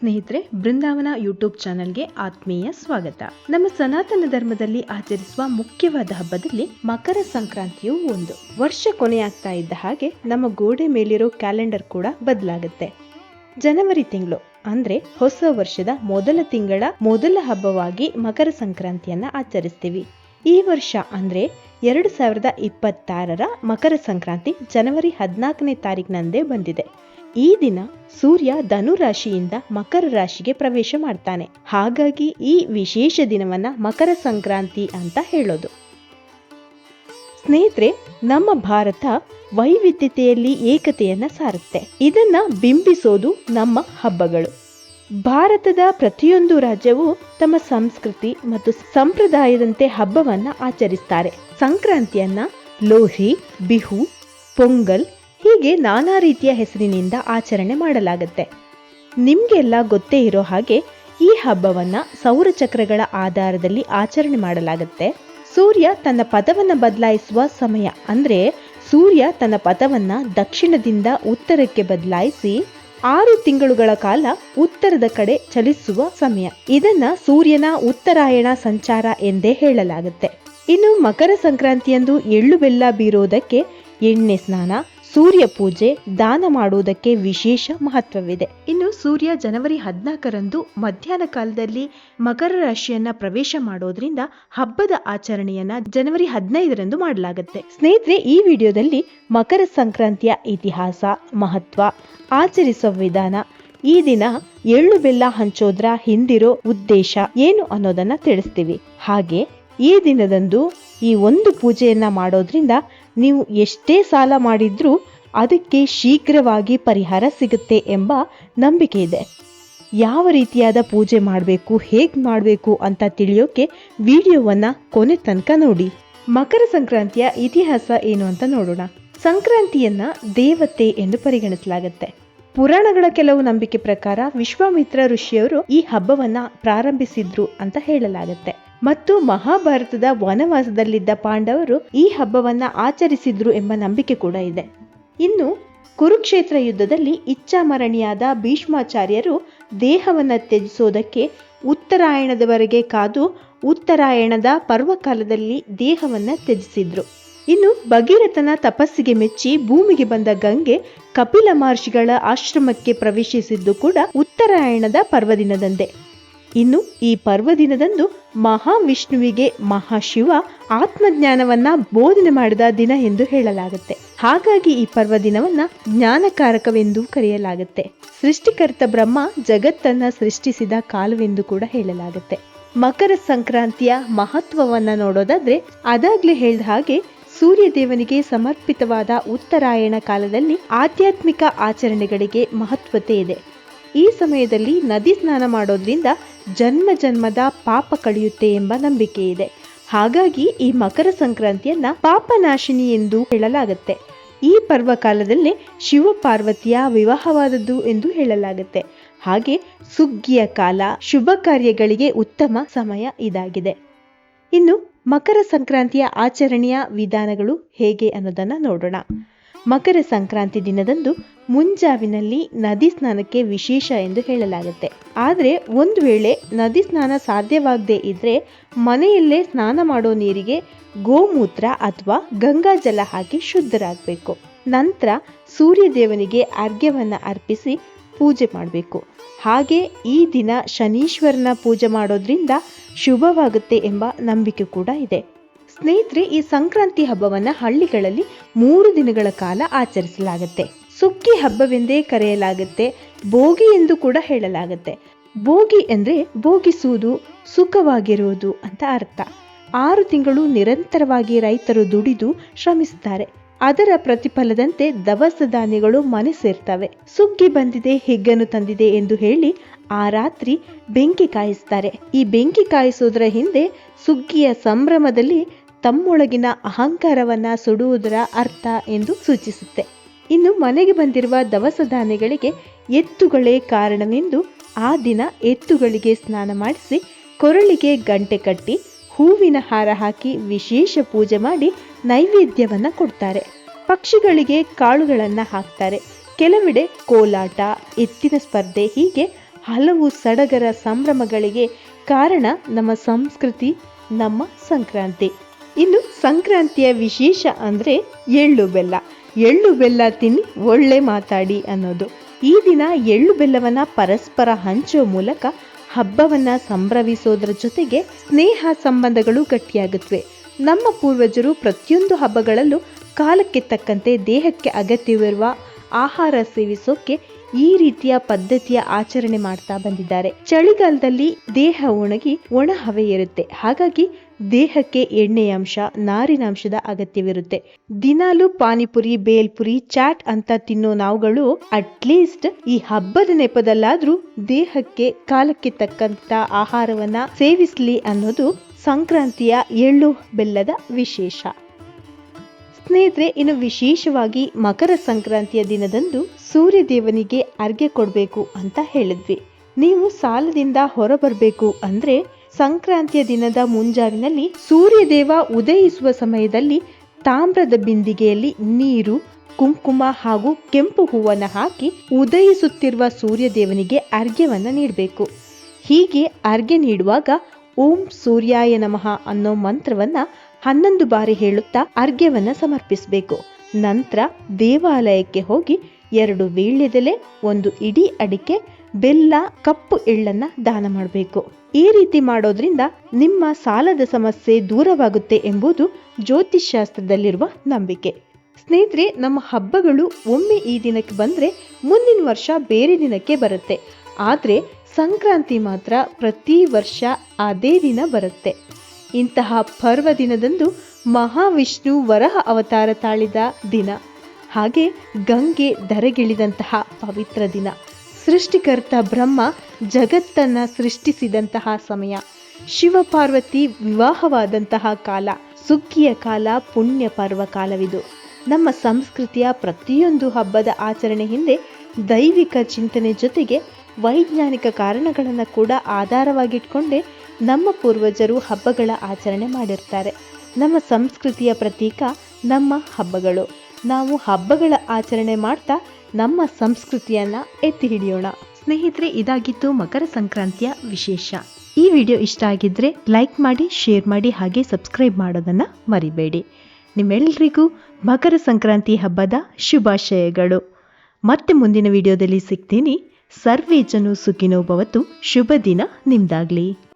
ಸ್ನೇಹಿತರೆ, ಬೃಂದಾವನ ಯೂಟ್ಯೂಬ್ ಚಾನೆಲ್ಗೆ ಆತ್ಮೀಯ ಸ್ವಾಗತ. ನಮ್ಮ ಸನಾತನ ಧರ್ಮದಲ್ಲಿ ಆಚರಿಸುವ ಮುಖ್ಯವಾದ ಹಬ್ಬದಲ್ಲಿ ಮಕರ ಸಂಕ್ರಾಂತಿಯು ಒಂದು. ವರ್ಷ ಕೊನೆಯಾಗ್ತಾ ಇದ್ದ ಹಾಗೆ ನಮ್ಮ ಗೋಡೆ ಮೇಲಿರೋ ಕ್ಯಾಲೆಂಡರ್ ಕೂಡ ಬದಲಾಗುತ್ತೆ. ಜನವರಿ ತಿಂಗಳು ಅಂದ್ರೆ ಹೊಸ ವರ್ಷದ ಮೊದಲ ತಿಂಗಳ ಮೊದಲ ಹಬ್ಬವಾಗಿ ಮಕರ ಸಂಕ್ರಾಂತಿಯನ್ನ ಆಚರಿಸ್ತೀವಿ. ಈ ವರ್ಷ ಅಂದ್ರೆ ಎರಡು ಸಾವಿರದ ಇಪ್ಪತ್ತಾರರ ಮಕರ ಸಂಕ್ರಾಂತಿ ಜನವರಿ ಹದಿನಾಲ್ಕನೇ ತಾರೀಕಿನಂದೇ ಬಂದಿದೆ. ಈ ದಿನ ಸೂರ್ಯ ಧನು ರಾಶಿಯಿಂದ ಮಕರ ರಾಶಿಗೆ ಪ್ರವೇಶ ಮಾಡ್ತಾನೆ. ಹಾಗಾಗಿ ಈ ವಿಶೇಷ ದಿನವನ್ನ ಮಕರ ಸಂಕ್ರಾಂತಿ ಅಂತ ಹೇಳೋದು. ಸ್ನೇಹಿತರೆ, ನಮ್ಮ ಭಾರತ ವೈವಿಧ್ಯತೆಯಲ್ಲಿ ಏಕತೆಯನ್ನ ಸಾರುತ್ತೆ. ಇದನ್ನ ಬಿಂಬಿಸೋದು ನಮ್ಮ ಹಬ್ಬಗಳು. ಭಾರತದ ಪ್ರತಿಯೊಂದು ರಾಜ್ಯವು ತಮ್ಮ ಸಂಸ್ಕೃತಿ ಮತ್ತು ಸಂಪ್ರದಾಯದಂತೆ ಹಬ್ಬವನ್ನ ಆಚರಿಸ್ತಾರೆ. ಸಂಕ್ರಾಂತಿಯನ್ನ ಲೋಹಿ, ಬಿಹು, ಪೊಂಗಲ್ ಹೀಗೆ ನಾನಾ ರೀತಿಯ ಹೆಸರಿನಿಂದ ಆಚರಣೆ ಮಾಡಲಾಗುತ್ತೆ. ನಿಮಗೆಲ್ಲ ಗೊತ್ತೇ ಇರೋ ಹಾಗೆ ಈ ಹಬ್ಬವನ್ನ ಸೌರಚಕ್ರಗಳ ಆಧಾರದಲ್ಲಿ ಆಚರಣೆ ಮಾಡಲಾಗುತ್ತೆ. ಸೂರ್ಯ ತನ್ನ ಪಥವನ್ನ ಬದಲಾಯಿಸುವ ಸಮಯ, ಅಂದ್ರೆ ಸೂರ್ಯ ತನ್ನ ಪಥವನ್ನ ದಕ್ಷಿಣದಿಂದ ಉತ್ತರಕ್ಕೆ ಬದಲಾಯಿಸಿ ಆರು ತಿಂಗಳುಗಳ ಕಾಲ ಉತ್ತರದ ಕಡೆ ಚಲಿಸುವ ಸಮಯ. ಇದನ್ನ ಸೂರ್ಯನ ಉತ್ತರಾಯಣ ಸಂಚಾರ ಎಂದೇ ಹೇಳಲಾಗುತ್ತೆ. ಇನ್ನು ಮಕರ ಸಂಕ್ರಾಂತಿಯಂದು ಎಳ್ಳು ಬೆಲ್ಲ ಬೀರೋದಕ್ಕೆ ಎಣ್ಣೆ ಸ್ನಾನ ಸೂರ್ಯ ಪೂಜೆ, ದಾನ ಮಾಡುವುದಕ್ಕೆ ವಿಶೇಷ ಮಹತ್ವವಿದೆ. ಇನ್ನು ಸೂರ್ಯ ಜನವರಿ ಹದಿನಾಲ್ಕರಂದು ಮಧ್ಯಾಹ್ನ ಕಾಲದಲ್ಲಿ ಮಕರ ರಾಶಿಯನ್ನ ಪ್ರವೇಶ ಮಾಡೋದ್ರಿಂದ ಹಬ್ಬದ ಆಚರಣೆಯನ್ನ ಜನವರಿ ಹದಿನೈದರಂದು ಮಾಡಲಾಗುತ್ತೆ. ಸ್ನೇಹಿತರೆ, ಈ ವಿಡಿಯೋದಲ್ಲಿ ಮಕರ ಸಂಕ್ರಾಂತಿಯ ಇತಿಹಾಸ, ಮಹತ್ವ, ಆಚರಿಸುವ ವಿಧಾನ, ಈ ದಿನ ಎಳ್ಳು ಬೆಲ್ಲ ಹಂಚೋದ್ರ ಹಿಂದಿರೋ ಉದ್ದೇಶ ಏನು ಅನ್ನೋದನ್ನ ತಿಳಿಸ್ತೀವಿ. ಹಾಗೆ ಈ ದಿನದಂದು ಈ ಒಂದು ಪೂಜೆಯನ್ನ ಮಾಡೋದ್ರಿಂದ ನೀವು ಎಷ್ಟೇ ಸಾಲ ಮಾಡಿದ್ರೂ ಅದಕ್ಕೆ ಶೀಘ್ರವಾಗಿ ಪರಿಹಾರ ಸಿಗುತ್ತೆ ಎಂಬ ನಂಬಿಕೆ ಇದೆ. ಯಾವ ರೀತಿಯಾದ ಪೂಜೆ ಮಾಡಬೇಕು, ಹೇಗೆ ಮಾಡಬೇಕು ಅಂತ ತಿಳಿಯೋಕೆ ವಿಡಿಯೋವನ್ನ ಕೊನೆ ತನಕ ನೋಡಿ. ಮಕರ ಸಂಕ್ರಾಂತಿಯ ಇತಿಹಾಸ ಏನು ಅಂತ ನೋಡೋಣ. ಸಂಕ್ರಾಂತಿಯನ್ನ ದೇವತೆ ಎಂದು ಪರಿಗಣಿಸಲಾಗುತ್ತೆ. ಪುರಾಣಗಳ ಕೆಲವು ನಂಬಿಕೆ ಪ್ರಕಾರ ವಿಶ್ವಾಮಿತ್ರ ಋಷಿಯವರು ಈ ಹಬ್ಬವನ್ನ ಪ್ರಾರಂಭಿಸಿದ್ರು ಅಂತ ಹೇಳಲಾಗುತ್ತೆ. ಮತ್ತು ಮಹಾಭಾರತದ ವನವಾಸದಲ್ಲಿದ್ದ ಪಾಂಡವರು ಈ ಹಬ್ಬವನ್ನ ಆಚರಿಸಿದ್ರು ಎಂಬ ನಂಬಿಕೆ ಕೂಡ ಇದೆ. ಇನ್ನು ಕುರುಕ್ಷೇತ್ರ ಯುದ್ಧದಲ್ಲಿ ಇಚ್ಛಾಮರಣಿಯಾದ ಭೀಷ್ಮಾಚಾರ್ಯರು ದೇಹವನ್ನು ತ್ಯಜಿಸೋದಕ್ಕೆ ಉತ್ತರಾಯಣದವರೆಗೆ ಕಾದು ಉತ್ತರಾಯಣದ ಪರ್ವಕಾಲದಲ್ಲಿ ದೇಹವನ್ನು ತ್ಯಜಿಸಿದ್ರು. ಇನ್ನು ಭಗೀರಥನ ತಪಸ್ಸಿಗೆ ಮೆಚ್ಚಿ ಭೂಮಿಗೆ ಬಂದ ಗಂಗೆ ಕಪಿಲ ಮಹರ್ಷಿಗಳ ಆಶ್ರಮಕ್ಕೆ ಪ್ರವೇಶಿಸಿದ್ದು ಕೂಡ ಉತ್ತರಾಯಣದ ಪರ್ವದಿನದಂದೇ ಇನ್ನು ಈ ಪರ್ವದಿನದಂದು ಮಹಾವಿಷ್ಣುವಿಗೆ ಮಹಾಶಿವ ಆತ್ಮಜ್ಞಾನವನ್ನ ಬೋಧನೆ ಮಾಡಿದ ದಿನ ಎಂದು ಹೇಳಲಾಗುತ್ತೆ. ಹಾಗಾಗಿ ಈ ಪರ್ವದಿನವನ್ನ ಜ್ಞಾನಕಾರಕವೆಂದು ಕರೆಯಲಾಗುತ್ತೆ. ಸೃಷ್ಟಿಕರ್ತ ಬ್ರಹ್ಮ ಜಗತ್ತನ್ನ ಸೃಷ್ಟಿಸಿದ ಕಾಲವೆಂದು ಕೂಡ ಹೇಳಲಾಗುತ್ತೆ. ಮಕರ ಸಂಕ್ರಾಂತಿಯ ಮಹತ್ವವನ್ನ ನೋಡೋದಾದ್ರೆ ಅದಾಗ್ಲೇ ಹೇಳಿದ ಹಾಗೆ ಸೂರ್ಯ ದೇವನಿಗೆ ಸಮರ್ಪಿತವಾದ ಉತ್ತರಾಯಣ ಕಾಲದಲ್ಲಿ ಆಧ್ಯಾತ್ಮಿಕ ಆಚರಣೆಗಳಿಗೆ ಮಹತ್ವತೆ ಇದೆ. ಈ ಸಮಯದಲ್ಲಿ ನದಿ ಸ್ನಾನ ಮಾಡೋದ್ರಿಂದ ಜನ್ಮ ಜನ್ಮದ ಪಾಪ ಕಳೆಯುತ್ತೆ ಎಂಬ ನಂಬಿಕೆ ಇದೆ. ಹಾಗಾಗಿ ಈ ಮಕರ ಸಂಕ್ರಾಂತಿಯನ್ನ ಪಾಪನಾಶಿನಿ ಎಂದು ಹೇಳಲಾಗುತ್ತೆ. ಈ ಪರ್ವಕಾಲದಲ್ಲಿ ಶಿವ ಪಾರ್ವತಿಯ ವಿವಾಹವಾದದ್ದು ಎಂದು ಹೇಳಲಾಗುತ್ತೆ. ಹಾಗೆ ಸುಗ್ಗಿಯ ಕಾಲ, ಶುಭ ಕಾರ್ಯಗಳಿಗೆ ಉತ್ತಮ ಸಮಯ ಇದಾಗಿದೆ. ಇನ್ನು ಮಕರ ಸಂಕ್ರಾಂತಿಯ ಆಚರಣೆಯ ವಿಧಾನಗಳು ಹೇಗೆ ಅನ್ನೋದನ್ನ ನೋಡೋಣ. ಮಕರ ಸಂಕ್ರಾಂತಿ ದಿನದಂದು ಮುಂಜಾವಿನಲ್ಲಿ ನದಿ ಸ್ನಾನಕ್ಕೆ ವಿಶೇಷ ಎಂದು ಹೇಳಲಾಗುತ್ತೆ. ಆದರೆ ಒಂದು ವೇಳೆ ನದಿ ಸ್ನಾನ ಸಾಧ್ಯವಾಗದೇ ಇದ್ದರೆ ಮನೆಯಲ್ಲೇ ಸ್ನಾನ ಮಾಡೋ ನೀರಿಗೆ ಗೋಮೂತ್ರ ಅಥವಾ ಗಂಗಾ ಜಲ ಹಾಕಿ ಶುದ್ಧರಾಗಬೇಕು. ನಂತರ ಸೂರ್ಯದೇವನಿಗೆ ಅರ್ಘ್ಯವನ್ನು ಅರ್ಪಿಸಿ ಪೂಜೆ ಮಾಡಬೇಕು. ಹಾಗೆ ಈ ದಿನ ಶನೀಶ್ವರನ ಪೂಜೆ ಮಾಡೋದ್ರಿಂದ ಶುಭವಾಗುತ್ತೆ ಎಂಬ ನಂಬಿಕೆ ಕೂಡ ಇದೆ. ಸ್ನೇಹಿತರೆ, ಈ ಸಂಕ್ರಾಂತಿ ಹಬ್ಬವನ್ನು ಹಳ್ಳಿಗಳಲ್ಲಿ ಮೂರು ದಿನಗಳ ಕಾಲ ಆಚರಿಸಲಾಗುತ್ತೆ. ಸುಗ್ಗಿ ಹಬ್ಬವೆಂದೇ ಕರೆಯಲಾಗುತ್ತೆ, ಭೋಗಿ ಎಂದು ಕೂಡ ಹೇಳಲಾಗುತ್ತೆ. ಭೋಗಿ ಎಂದರೆ ಭೋಗಿಸುವುದು ಸುಖವಾಗಿರುವುದು ಅಂತ ಅರ್ಥ. ಆರು ತಿಂಗಳು ನಿರಂತರವಾಗಿ ರೈತರು ದುಡಿದು ಶ್ರಮಿಸುತ್ತಾರೆ ಅದರ ಪ್ರತಿಫಲದಂತೆ ದವಸ ಧಾನ್ಯಗಳು ಮನೆ ಸೇರ್ತವೆ ಸುಗ್ಗಿ ಬಂದಿದೆ ಹಿಗ್ಗನ್ನು ತಂದಿದೆ ಎಂದು ಹೇಳಿ ಆ ರಾತ್ರಿ ಬೆಂಕಿ ಕಾಯಿಸ್ತಾರೆ. ಈ ಬೆಂಕಿ ಕಾಯಿಸೋದರ ಹಿಂದೆ ಸುಗ್ಗಿಯ ಸಂಭ್ರಮದಲ್ಲಿ ತಮ್ಮೊಳಗಿನ ಅಹಂಕಾರವನ್ನ ಸುಡುವುದರ ಅರ್ಥ ಎಂದು ಸೂಚಿಸುತ್ತೆ. ಇನ್ನು ಮನೆಗೆ ಬಂದಿರುವ ದವಸ ಧಾನ್ಯಗಳಿಗೆ ಎತ್ತುಗಳೇ ಕಾರಣವೆಂದು ಆ ದಿನ ಎತ್ತುಗಳಿಗೆ ಸ್ನಾನ ಮಾಡಿಸಿ ಕೊರಳಿಗೆ ಗಂಟೆ ಕಟ್ಟಿ ಹೂವಿನ ಹಾರ ಹಾಕಿ ವಿಶೇಷ ಪೂಜೆ ಮಾಡಿ ನೈವೇದ್ಯವನ್ನು ಕೊಡ್ತಾರೆ. ಪಕ್ಷಿಗಳಿಗೆ ಕಾಳುಗಳನ್ನು ಹಾಕ್ತಾರೆ. ಕೆಲವೆಡೆ ಕೋಲಾಟ, ಎತ್ತಿನ ಸ್ಪರ್ಧೆ ಹೀಗೆ ಹಲವು ಸಡಗರ ಸಂಭ್ರಮಗಳಿಗೆ ಕಾರಣ ನಮ್ಮ ಸಂಸ್ಕೃತಿ, ನಮ್ಮ ಸಂಕ್ರಾಂತಿ. ಇನ್ನು ಸಂಕ್ರಾಂತಿಯ ವಿಶೇಷ ಅಂದರೆ ಎಳ್ಳು ಬೆಲ್ಲ. ಎಳ್ಳು ಬೆಲ್ಲ ತಿನ್ನಿ ಒಳ್ಳೆ ಮಾತಾಡಿ ಅನ್ನೋದು. ಈ ದಿನ ಎಳ್ಳು ಬೆಲ್ಲವನ್ನ ಪರಸ್ಪರ ಹಂಚೋ ಮೂಲಕ ಹಬ್ಬವನ್ನ ಸಂಭ್ರಮಿಸೋದ್ರ ಜೊತೆಗೆ ಸ್ನೇಹ ಸಂಬಂಧಗಳು ಗಟ್ಟಿಯಾಗುತ್ತವೆ ನಮ್ಮ ಪೂರ್ವಜರು ಪ್ರತಿಯೊಂದು ಹಬ್ಬಗಳಲ್ಲೂ ಕಾಲಕ್ಕೆ ತಕ್ಕಂತೆ ದೇಹಕ್ಕೆ ಅಗತ್ಯವಿರುವ ಆಹಾರ ಸೇವಿಸೋಕೆ ಈ ರೀತಿಯ ಪದ್ಧತಿಯ ಆಚರಣೆ ಮಾಡ್ತಾ ಬಂದಿದ್ದಾರೆ. ಚಳಿಗಾಲದಲ್ಲಿ ದೇಹ ಒಣಗಿ ಒಣ ಹವೆ ಇರುತ್ತೆ ಹಾಗಾಗಿ ದೇಹಕ್ಕೆ ಎಣ್ಣೆಯ ಅಂಶ ನಾರಿನಾಂಶದ ಅಗತ್ಯವಿರುತ್ತೆ. ದಿನಾಲು ಪಾನಿಪುರಿ, ಬೇಲ್ಪುರಿ, ಚಾಟ್ ಅಂತ ತಿನ್ನೋ ನಾವುಗಳು ಅಟ್ಲೀಸ್ಟ್ ಈ ಹಬ್ಬದ ನೆಪದಲ್ಲಾದ್ರೂ ದೇಹಕ್ಕೆ ಕಾಲಕ್ಕೆ ತಕ್ಕಂತ ಆಹಾರವನ್ನ ಸೇವಿಸ್ಲಿ ಅನ್ನೋದು ಸಂಕ್ರಾಂತಿಯ ಎಳ್ಳು ಬೆಲ್ಲದ ವಿಶೇಷ. ಸ್ನೇಹಿತರೆ, ಇನ್ನು ವಿಶೇಷವಾಗಿ ಮಕರ ಸಂಕ್ರಾಂತಿಯ ದಿನದಂದು ಸೂರ್ಯ ದೇವನಿಗೆ ಅರ್ಗೆ ಕೊಡಬೇಕು ಅಂತ ಹೇಳಿದ್ವಿ. ನೀವು ಸಾಲದಿಂದ ಹೊರಬರಬೇಕು ಅಂದ್ರೆ ಸಂಕ್ರಾಂತಿಯ ದಿನದ ಮುಂಜಾವಿನಲ್ಲಿ ಸೂರ್ಯದೇವ ಉದಯಿಸುವ ಸಮಯದಲ್ಲಿ ತಾಮ್ರದ ಬಿಂದಿಗೆಯಲ್ಲಿ ನೀರು, ಕುಂಕುಮ ಹಾಗೂ ಕೆಂಪು ಹೂವನ್ನು ಹಾಕಿ ಉದಯಿಸುತ್ತಿರುವ ಸೂರ್ಯದೇವನಿಗೆ ಅರ್ಘ್ಯವನ್ನು ನೀಡಬೇಕು. ಹೀಗೆ ಅರ್ಘ್ಯ ನೀಡುವಾಗ ಓಂ ಸೂರ್ಯಾಯ ನಮಃ ಅನ್ನೋ ಮಂತ್ರವನ್ನ ಹನ್ನೊಂದು ಬಾರಿ ಹೇಳುತ್ತಾ ಅರ್ಘ್ಯವನ್ನು ಸಮರ್ಪಿಸಬೇಕು. ನಂತರ ದೇವಾಲಯಕ್ಕೆ ಹೋಗಿ ಎರಡು ವೀಳ್ಯದೆಲೆ, ಒಂದು ಇಡೀ ಅಡಿಕೆ ಬೆಲ್ಲ, ಕಪ್ಪು ಎಳ್ಳನ್ನ ದಾನ ಮಾಡಬೇಕು. ಈ ರೀತಿ ಮಾಡೋದ್ರಿಂದ ನಿಮ್ಮ ಸಾಲದ ಸಮಸ್ಯೆ ದೂರವಾಗುತ್ತೆ ಎಂಬುದು ಜ್ಯೋತಿಷ್ಶಾಸ್ತ್ರದಲ್ಲಿರುವ ನಂಬಿಕೆ. ಸ್ನೇಹಿತರೆ, ನಮ್ಮ ಹಬ್ಬಗಳು ಒಮ್ಮೆ ಈ ದಿನಕ್ಕೆ ಬಂದ್ರೆ ಮುಂದಿನ ವರ್ಷ ಬೇರೆ ದಿನಕ್ಕೆ ಬರುತ್ತೆ. ಆದರೆ ಸಂಕ್ರಾಂತಿ ಮಾತ್ರ ಪ್ರತಿ ವರ್ಷ ಅದೇ ದಿನ ಬರುತ್ತೆ. ಇಂತಹ ಪರ್ವ ದಿನದಂದು ಮಹಾವಿಷ್ಣು ವರಹ ಅವತಾರ ತಾಳಿದ ದಿನ. ಹಾಗೆ ಗಂಗೆ ಧರೆಗಿಳಿದಂತಹ ಪವಿತ್ರ ದಿನ. ಸೃಷ್ಟಿಕರ್ತ ಬ್ರಹ್ಮ ಜಗತ್ತನ್ನ ಸೃಷ್ಟಿಸಿದಂತಹ ಸಮಯ. ಶಿವಪಾರ್ವತಿ ವಿವಾಹವಾದಂತಹ ಕಾಲ, ಸುಗ್ಗಿಯ ಕಾಲ, ಪುಣ್ಯ ಪರ್ವ ಕಾಲವಿದು. ನಮ್ಮ ಸಂಸ್ಕೃತಿಯ ಪ್ರತಿಯೊಂದು ಹಬ್ಬದ ಆಚರಣೆ ಹಿಂದೆ ದೈವಿಕ ಚಿಂತನೆ ಜೊತೆಗೆ ವೈಜ್ಞಾನಿಕ ಕಾರಣಗಳನ್ನು ಕೂಡ ಆಧಾರವಾಗಿಟ್ಕೊಂಡೇ ನಮ್ಮ ಪೂರ್ವಜರು ಹಬ್ಬಗಳ ಆಚರಣೆ ಮಾಡಿರ್ತಾರೆ. ನಮ್ಮ ಸಂಸ್ಕೃತಿಯ ಪ್ರತೀಕ ನಮ್ಮ ಹಬ್ಬಗಳು. ನಾವು ಹಬ್ಬಗಳ ಆಚರಣೆ ಮಾಡ್ತಾ ನಮ್ಮ ಸಂಸ್ಕೃತಿಯನ್ನ ಎತ್ತಿ ಹಿಡಿಯೋಣ. ಸ್ನೇಹಿತರೆ, ಇದಾಗಿತ್ತು ಮಕರ ಸಂಕ್ರಾಂತಿಯ ವಿಶೇಷ. ಈ ವಿಡಿಯೋ ಇಷ್ಟ ಆಗಿದ್ರೆ ಲೈಕ್ ಮಾಡಿ, ಶೇರ್ ಮಾಡಿ ಹಾಗೆ ಸಬ್ಸ್ಕ್ರೈಬ್ ಮಾಡೋದನ್ನ ಮರಿಬೇಡಿ. ನಿಮ್ಮೆಲ್ಲರಿಗೂ ಮಕರ ಸಂಕ್ರಾಂತಿ ಹಬ್ಬದ ಶುಭಾಶಯಗಳು. ಮತ್ತೆ ಮುಂದಿನ ವಿಡಿಯೋದಲ್ಲಿ ಸಿಗ್ತೀನಿ. ಸರ್ವೇ ಜನು ಸುಖಿನೋ ಭವತ್ತು ಶುಭ ದಿನ ನಿಮ್ದಾಗ್ಲಿ.